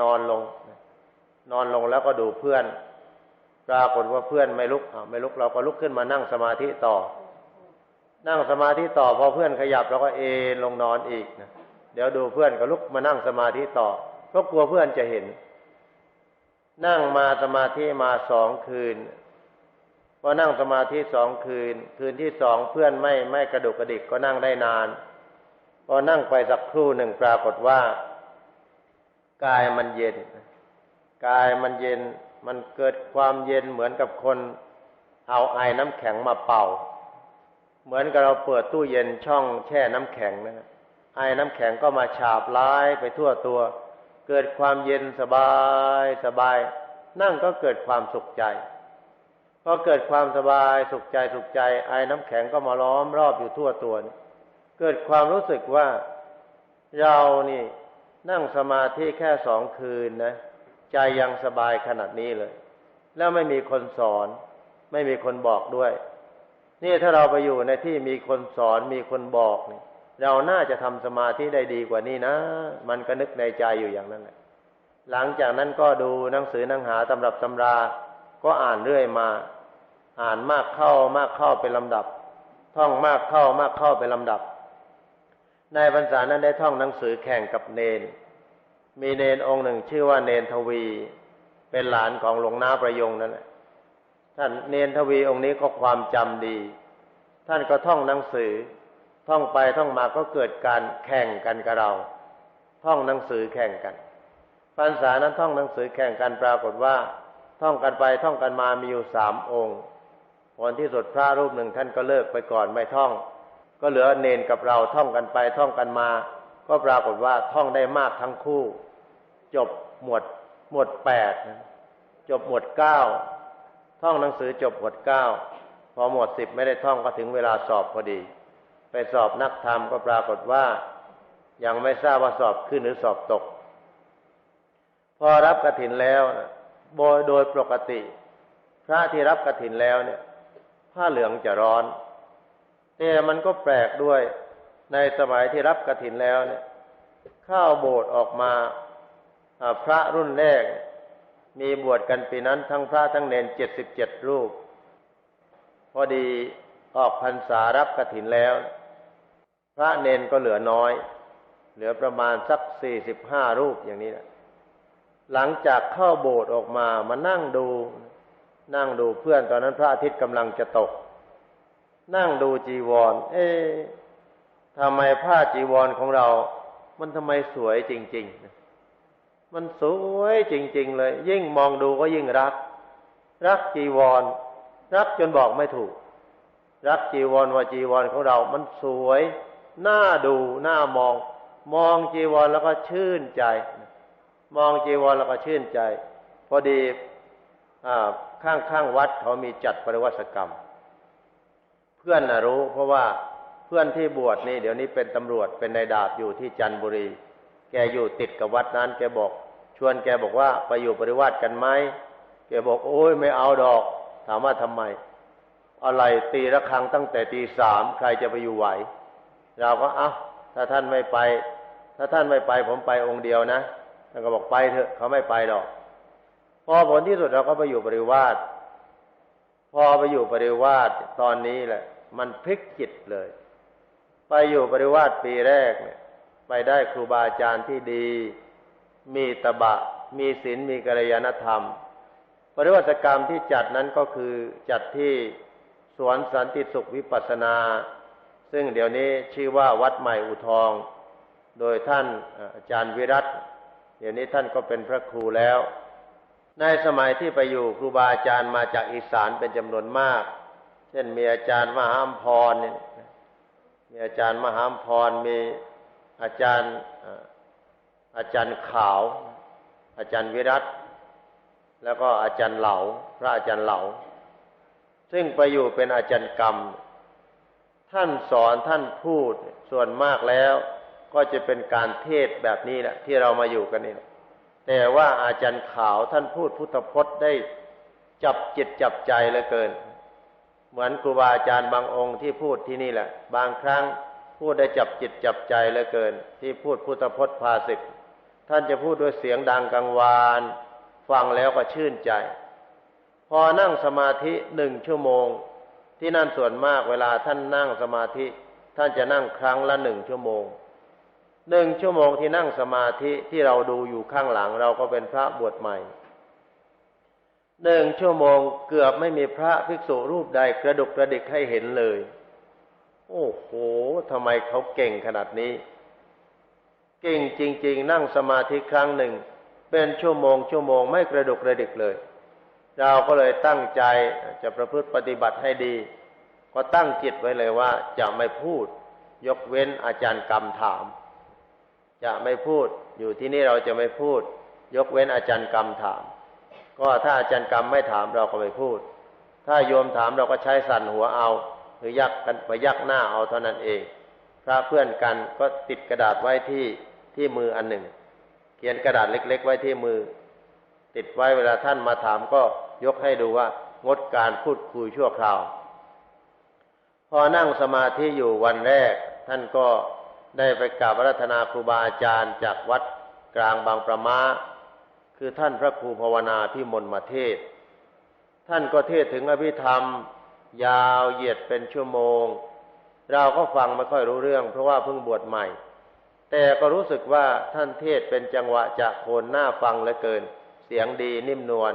นอนลง นอนลงแล้วก็ดูเพื่อน ปรากฏว่าเพื่อนไม่ลุกไม่ลุกเราก็ลุกขึ้นมานั่งสมาธิต่อ นั่งสมาธิต่อพอเพื่อนขยับเราก็เอนลงนอนอีกนะเดี๋ยวดูเพื่อนก็ลุกมานั่งสมาธิต่อเพราะกลัวเพื่อนจะเห็น นั่งมาสมาธิมาสองคืนพอนั่งสมาธิสองคืน คืนที่สองเพื่อนไม่ไม่กระดุกกระดิกก็นั่งได้นาน พอนั่งไปสักครู่หนึ่งปรากฏว่า กายมันเย็น กายมันเย็น มันเกิดความเย็นเหมือนกับคน เอาไอ้น้ำแข็งมาเป่า เหมือนกับเราเปิดตู้เย็นช่องแช่น้ำแข็งนะไอ้น้ำแข็งก็มาฉาบล้ายไปทั่วตัว เกิดความเย็นสบายสบาย นั่งก็เกิดความสุขใจพอเกิดความสบายสุขใจสุขใจ ไอ้น้ำแข็งก็มาล้อมรอบอยู่ทั่วตัวนี่เกิดความรู้สึกว่าเรานี่ นั่งสมาธิแค่สองคืนนะ ใจยังสบายขนาดนี้เลย แล้วไม่มีคนสอน ไม่มีคนบอกด้วย นี่ถ้าเราไปอยู่ในที่มีคนสอนมีคนบอกนี่เราน่าจะทำสมาธิได้ดีกว่านี้นะ มันก็นึกในใจอยู่อย่างนั้นแหละ หลังจากนั้นก็ดูหนังสือหนังหาตำรับตำรา ก็อ่านเรื่อยมา อ่านมากเข้ามากเข้าเป็นลำดับ ท่องมากเข้ามากเข้าเป็นลำดับ ในพรรษานั้นได้ท่องหนังสือแข่งกับเนน มีเนนองค์หนึ่งชื่อว่าเนนทวี เป็นหลานของหลวงนาประยงนั่นแหละท่านเนนทวีองค์นี้ก็ความจำดี ท่านก็ท่องหนังสือ ท่องไปท่องมาก็เกิดการแข่งกันกับเรา ท่องหนังสือแข่งกันพรรษานั้นท่องหนังสือแข่งกันปรากฏว่า ท่องกันไปท่องกันมามีอยู่สามองค์ผลที่สุดพระรูปหนึ่งท่านก็เลิกไปก่อนไม่ท่อง ก็เหลือเนนกับเราท่องกันไปท่องกันมา ก็ปรากฏว่าท่องได้มากทั้งคู่ จบหมวดหมวดแปดจบหมวดเก้าท่องหนังสือจบหมวดเก้าพอหมวดสิบไม่ได้ท่องก็ถึงเวลาสอบพอดี ไปสอบนักธรรมก็ปรากฏว่า ยังไม่ทราบว่าสอบขึ้นหรือสอบตก พอรับกระถินแล้วโดยโดยปกติ พระที่รับกระถินแล้วเนี่ย ผ้าเหลืองจะร้อน แต่มันก็แปลกด้วยในสมัยที่รับกระถินแล้วเนี่ย ข้าวโบสถ์ออกมาพระรุ่นแรก มีบวชกันปีนั้นทั้งพระทั้งเนนเจ็ดสิบเจ็ดรูป พอดีออกพรรษารับกระถินแล้ว พระเนนก็เหลือน้อย เหลือประมาณสักสี่สิบห้ารูปอย่างนี้นะหลังจากเข้าโบสถ์ออกมามานั่งดู นั่งดูเพื่อนตอนนั้นพระอาทิตย์กำลังจะตก นั่งดูจีวร เอ๊ะทำไมผ้าจีวรของเรา มันทำไมสวยจริงๆ มันสวยจริง ๆ เลย ยิ่งมองดูก็ยิ่งรัก รักจีวร รักจนบอกไม่ถูก รักจีวรว่าจีวรของเรา มันสวยน่าดูน่ามอง มองจีวรแล้วก็ชื่นใจ มองจีวรแล้วก็ชื่นใจ พอดีข้างข้างวัดเขามีจัดปริวัติกรรม เพื่อนนะรู้ เพราะว่าเพื่อนที่บวชนี่ เดี๋ยวนี้เป็นตำรวจเป็นนายดาบอยู่ที่จันทบุรี แกอยู่ติดกับวัดนั้น แกบอก ชวนแกบอกว่าไปอยู่ปริวัติกันไหมแกบอกโอ้ยไม่เอาดอก ถามว่าทำไม อะไรตีระฆังตั้งแต่ตีสามใครจะไปอยู่ไหว เราก็เอา้าถ้าท่านไม่ไป ถ้าท่านไม่ไป ผมไปองค์เดียวนะท่านก็บอกไปเถอะเขาไม่ไปหรอกพอผลที่สุดเราก็ไปอยู่ปริวาส พอไปอยู่ปริวาสตอนนี้แหละ มันพลิกจิตเลย ไปอยู่ปริวาสปีแรกเนี่ย ไปได้ครูบาอาจารย์ที่ดี มีตบะ มีศีลมีกัลยาณธรรม ปริวัติกรรมที่จัดนั้นก็คือจัดที่สวนสันติสุขวิปัสนา ซึ่งเดี๋ยวนี้ชื่อว่าวัดใหม่อุทอง โดยท่านอาจารย์วิรัตเดี๋ยวนี้ท่านก็เป็นพระครูแล้ว ในสมัยที่ไปอยู่ครูบาอาจารย์มาจากอีสานเป็นจำนวนมาก เช่นมีอาจารย์มหามพรมีอาจารย์มหามพรมีอาจารย์อาจารย์ขาว อาจารย์วิรัตแล้วก็อาจารย์เหลาพระอาจารย์เหลาซึ่งไปอยู่เป็นอาจารย์กรรม ท่านสอนท่านพูดส่วนมากแล้ว ก็จะเป็นการเทศแบบนี้แหละที่เรามาอยู่กันนี่แแต่ว่าอาจารย์ขาวท่านพูดพุทธพจน์ได้จับจิตจับใจเหลือเกิน เหมือนครูบาอาจารย์บางองค์ที่พูดที่นี่แหละ บางครั้งพูดได้จับจิตจับใจเหลือเกิน ที่พูดพุทธพจน์ภาษิตท่านจะพูดด้วยเสียงดังกังวาน ฟังแล้วก็ชื่นใจ พอนั่งสมาธิหนึ่งชั่วโมง ที่นั่นส่วนมากเวลาท่านนั่งสมาธิ ท่านจะนั่งครั้งละหนึ่งชั่วโมง หนึ่งชั่วโมงที่นั่งสมาธิที่เราดูอยู่ข้างหลังเราก็เป็นพระบวชใหม่หนึ่งชั่วโมงเกือบไม่มีพระภิกษุรูปใดกระดุกกระดิกให้เห็นเลย โอ้โหทำไมเขาเก่งขนาดนี้ เก่งจริง ๆ นั่งสมาธิครั้งหนึ่ง เป็นชั่วโมง ชั่วโมงไม่กระดุกกระดิกเลย เราก็เลยตั้งใจจะประพฤติปฏิบัติให้ดี ก็ตั้งจิตไว้เลยว่าจะไม่พูด ยกเว้นอาจารย์กรรมถาม จะไม่พูด อยู่ที่นี่เราจะไม่พูด ยกเว้นอาจารย์กรรมถาม ก็ถ้าอาจารย์กรรมไม่ถามเราก็ไม่พูด ถ้าโยมถามเราก็ใช้สั่นหัวเอา หรือยักกันไปยักหน้าเอาเท่านั้นเองพระเพื่อนกันก็ติดกระดาษไว้ที่ที่มืออันหนึ่ง เขียนกระดาษเล็ก ๆ ไว้ที่มือ ติดไว้เวลาท่านมาถามก็ยกให้ดูว่างดการพูดคุยชั่วคราว พอนั่งสมาธิอยู่วันแรก ท่านก็ ได้ไปกราบรัตนาครูบาอาจารย์จากวัดกลางบางประมา คือท่านพระครูภาวนาพิมลมาเทศ ท่านก็เทศถึงอภิธรรม ยาวเหยียดเป็นชั่วโมง เราก็ฟังไม่ค่อยรู้เรื่อง เพราะว่าเพิ่งบวชใหม่ แต่ก็รู้สึกว่าท่านเทศเป็นจังหวะจากโคนหน้าฟังเหลือเกิน เสียงดีนิ่มนวล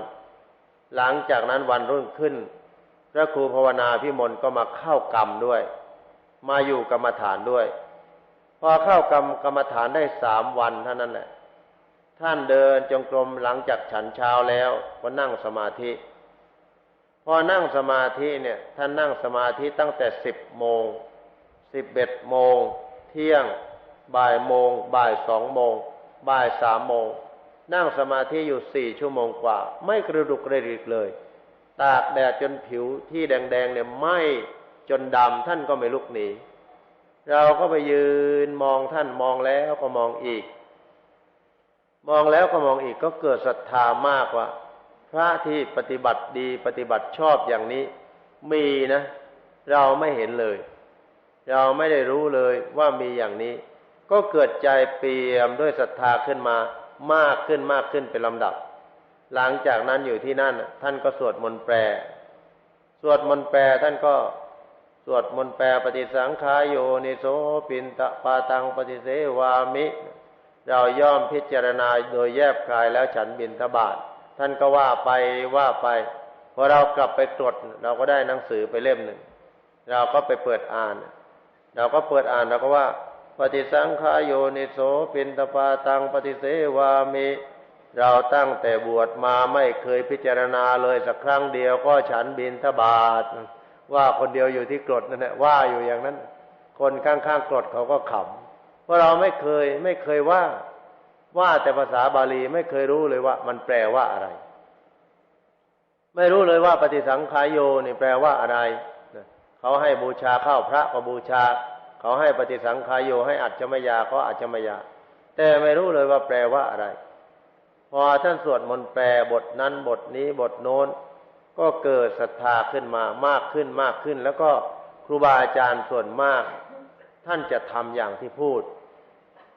หลังจากนั้นวันรุ่งขึ้น พระครูภาวนาพิมลก็มาเข้ากรรมด้วย มาอยู่กรรมฐานด้วย อเข้ากรรมกรรมฐานได้สามวันเท่านั้นแหละ ท่านเดินจงกรมหลังจากฉันเช้าแล้วก็นั่งสมาธิ พอนั่งสมาธิเนี่ย ท่านนั่งสมาธิตั้งแต่สิบโมงสิบเอ็ดโมง เที่ยง บ่ายโมง บ่ายสองโมง บ่ายสามโมง นั่งสมาธิอยู่สี่ชั่วโมงกว่า ไม่กระดุกกระดิกเลย ตากแดดจนผิวที่แดงๆเนี่ยไหม้จนดำท่านก็ไม่ลุกหนี เราก็ไปยืนมองท่านมองแล้วก็มองอีก มองแล้วก็มองอีกก็เกิดศรัทธามากว่า พระที่ปฏิบัติดีปฏิบัติชอบอย่างนี้ มีนะ เราไม่เห็นเลย เราไม่ได้รู้เลยว่ามีอย่างนี้ ก็เกิดใจเปี่ยมด้วยศรัทธาขึ้นมามากขึ้นมากขึ้นเป็นลำดับ หลังจากนั้นอยู่ที่นั่น ท่านก็สวดมนต์แปลสวดมนต์แปลท่านก็ สวดมนต์แปลปฏิสังขายโยนิโสปินตะปาตังปฏิเสวามิ เราย่อมพิจารณาโดยแยบคายแล้วฉันบินทบาทท่านก็ว่าไปว่าไปพอเรากลับไปตรวจเราก็ได้หนังสือไปเล่มหนึ่ง เราก็ไปเปิดอ่าน เราก็เปิดอ่านเราก็ว่า ปฏิสังขายโยนิโสปินตปาตังปฏิเสวามิ เราตั้งแต่บวชมาไม่เคยพิจารณาเลยสักครั้งเดียวก็ฉันบินทบาท ว่าคนเดียวอยู่ที่กรดนั่นแหละว่าอยู่อย่างนั้น คนข้างๆกรดเขาก็ขำเพราเราไม่เคยไม่เคยว่า ว่าแต่ภาษาบาลีไม่เคยรู้เลยว่า มันแปลว่าอะไร ไม่รู้เลยว่าปฏิสังขายโยนี่แปลว่าอะไรเขาให้บูชาข้าวพระก็บูชา เขาให้ปฏิสังขายโยให้อัจฉมยาเขาอัจฉมยา แต่ไม่รู้เลยว่าแปลว่าอะไร พอท่านสวดมนต์แปลบทนั้นบทนี้บทโน้น ก็เกิดศรัทธาขึ้นมามากขึ้นมากขึ้น แล้วก็ครูบาอาจารย์ส่วนมาก ท่านจะทำอย่างที่พูด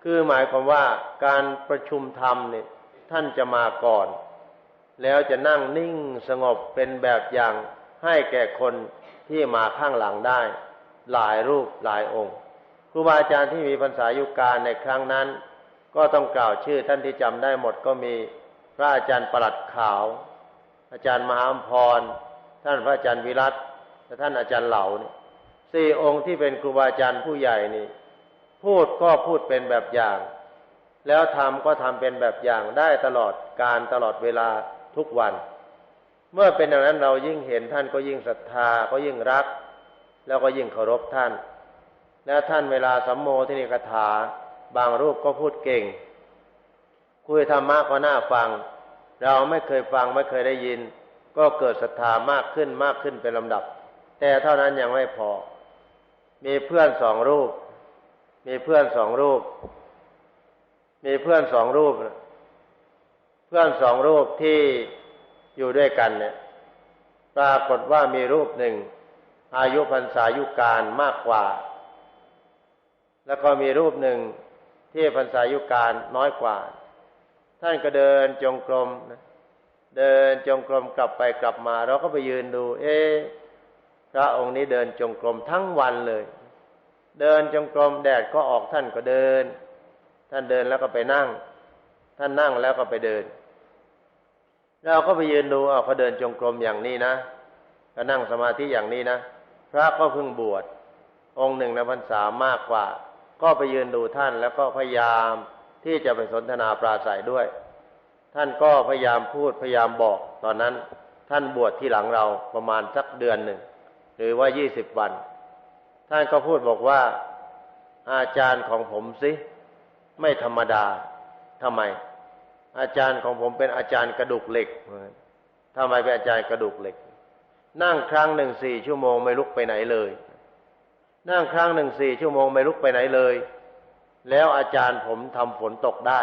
คือหมายความว่าการประชุมธรรมเนี่ยท่านจะมาก่อน แล้วจะนั่งนิ่งสงบเป็นแบบอย่างให้แก่คนที่มาข้างหลังได้ หลายรูปหลายองค์ครูบาอาจารย์ที่มีพรรษายุการในครั้งนั้น ก็ต้องกล่าวชื่อท่านที่จำได้หมดก็มีพระอาจารย์ประหลัดขาว อาจารย์มหาอมพร ท่านพระอาจารย์วิรัตและท่านอาจารย์เหล่านี่สี่องค์ที่เป็นครูบาอาจารย์ผู้ใหญ่นี่ พูดก็พูดเป็นแบบอย่าง แล้วทำก็ทำเป็นแบบอย่างได้ตลอดการตลอดเวลาทุกวัน เมื่อเป็นอย่างนั้นเรายิ่งเห็นท่านก็ยิ่งศรัทธาก็ยิ่งรัก แล้วก็ยิ่งเคารพท่าน แล้วท่านเวลาสัมโมทินิกถา บางรูปก็พูดเก่ง คุยธรรมะก็น่าฟัง เราไม่เคยฟังไม่เคยได้ยิน ก็เกิดศรัทธามากขึ้นมากขึ้นเป็นลำดับ แต่เท่านั้นยังไม่พอ มีเพื่อนสองรูป มีเพื่อนสองรูป มีเพื่อนสองรูป เพื่อนสองรูปที่อยู่ด้วยกันเนี่ย ปรากฏว่ามีรูปหนึ่ง อายุพรรษายุการมากกว่า แล้วก็มีรูปหนึ่งที่พรรษายุการน้อยกว่า ท่านก็เดินจงกรมนะเดินจงกรมกลับไปกลับมา เราก็ไปยืนดู เอ๊ะพระองค์นี้เดินจงกรมทั้งวันเลย เดินจงกรมแดดก็ออกท่านก็เดิน ท่านเดินแล้วก็ไปนั่ง ท่านนั่งแล้วก็ไปเดิน เราก็ไปยืนดูเอาเขาเดินจงกรมอย่างนี้นะก็นั่งสมาธิอย่างนี้นะพระก็เพิ่งบวชองค์หนึ่งในพรรษามากกว่า ก็ไปยืนดูท่านแล้วก็พยายาม ที่จะไปสนทนาปราศัยด้วย ท่านก็พยายามพูดพยายามบอก ตอนนั้นท่านบวชที่หลังเราประมาณสักเดือนหนึ่ง หรือว่ายี่สิบวัน ท่านก็พูดบอกว่า อาจารย์ของผมสิไม่ธรรมดาทำไม อาจารย์ของผมเป็นอาจารย์กระดูกเหล็กทำไมเป็นอาจารย์กระดูกเหล็ก นั่งครั้งหนึ่งสี่ชั่วโมงไม่ลุกไปไหนเลย นั่งครั้งหนึ่งสี่ชั่วโมงไม่ลุกไปไหนเลย แล้วอาจารย์ผมทำฝนตกได้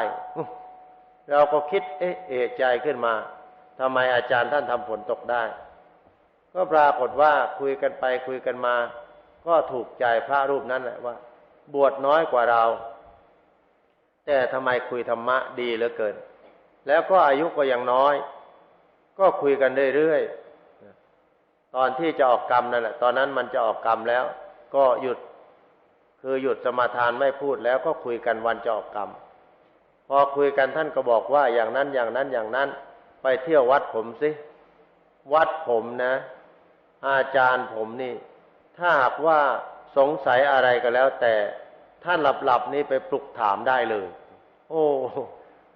เราก็คิด เอ๊ะเอะใจขึ้นมาทำไมอาจารย์ท่านทำฝนตกได้ ก็ปรากฏว่าคุยกันไปคุยกันมา ก็ถูกใจพระรูปนั้นแหละว่า บวชน้อยกว่าเรา แต่ทำไมคุยธรรมะดีเหลือเกิน แล้วก็อายุก็ยังน้อย ก็คุยกันเรื่อยๆตอนที่จะออกกรรมนั่นแหละ ตอนนั้นมันจะออกกรรมแล้ว ก็หยุด คือหยุดสมาทานไม่พูดแล้วก็คุยกันวันจะออกกรรม พอคุยกันท่านก็บอกว่าอย่างนั้นอย่างนั้นอย่างนั้น ไปเที่ยววัดผมสิ วัดผมนะ อาจารย์ผมนี่ ถ้าหากว่าสงสัยอะไรก็แล้ว แต่ท่านหลับๆนี่ไปปลุกถามได้เลย โอ้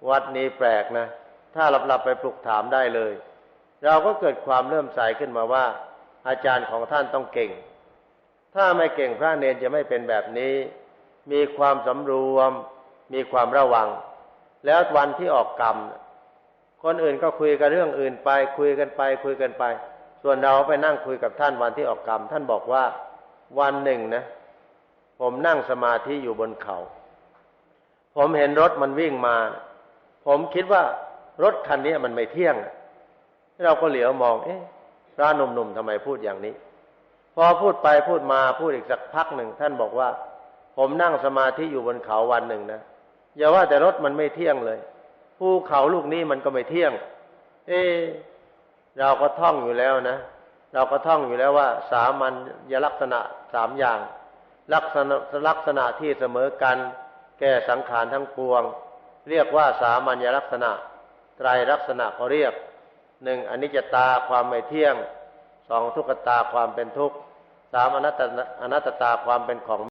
วัดนี้แปลกนะ ถ้าหลับๆไปปลุกถามได้เลย เราก็เกิดความเริ่มใสขึ้นมาว่า อาจารย์ของท่านต้องเก่ง ถ้าไม่เก่งพระเนนจะไม่เป็นแบบนี้ มีความสำรวม มีความระวัง แล้ววันที่ออกกรรม คนอื่นก็คุยกันเรื่องอื่นไป คุยกันไป คุยกันไป ส่วนเราไปนั่งคุยกับท่านวันที่ออกกรรม ท่านบอกว่าวันหนึ่งนะ ผมนั่งสมาธิอยู่บนเขา ผมเห็นรถมันวิ่งมา ผมคิดว่ารถคันนี้มันไม่เที่ยง เราก็เหลียวมอง เอ๊ะพระหนุ่มๆทำไมพูดอย่างนี้ พอพูดไปพูดมาพูดอีกสักพักหนึ่งท่านบอกว่า ผมนั่งสมาธิอยู่บนเขาวันหนึ่งนะอย่าว่าแต่รถมันไม่เที่ยงเลยภูเขาลูกนี้มันก็ไม่เที่ยง เอ๊เราก็ท่องอยู่แล้วนะเราก็ท่องอยู่แล้วว่า สามัญญลักษณะสามอย่าง ลักษณะลักษณะที่เสมอกัน แก่สังขารทั้งปวง เรียกว่าสามัญลักษณะไตรลักษณะเขาเรียกหนึ่งอนิจจตาความไม่เที่ยง สองทุกขตาความเป็นทุกข์สามอนัตตอนัตตาความเป็นของ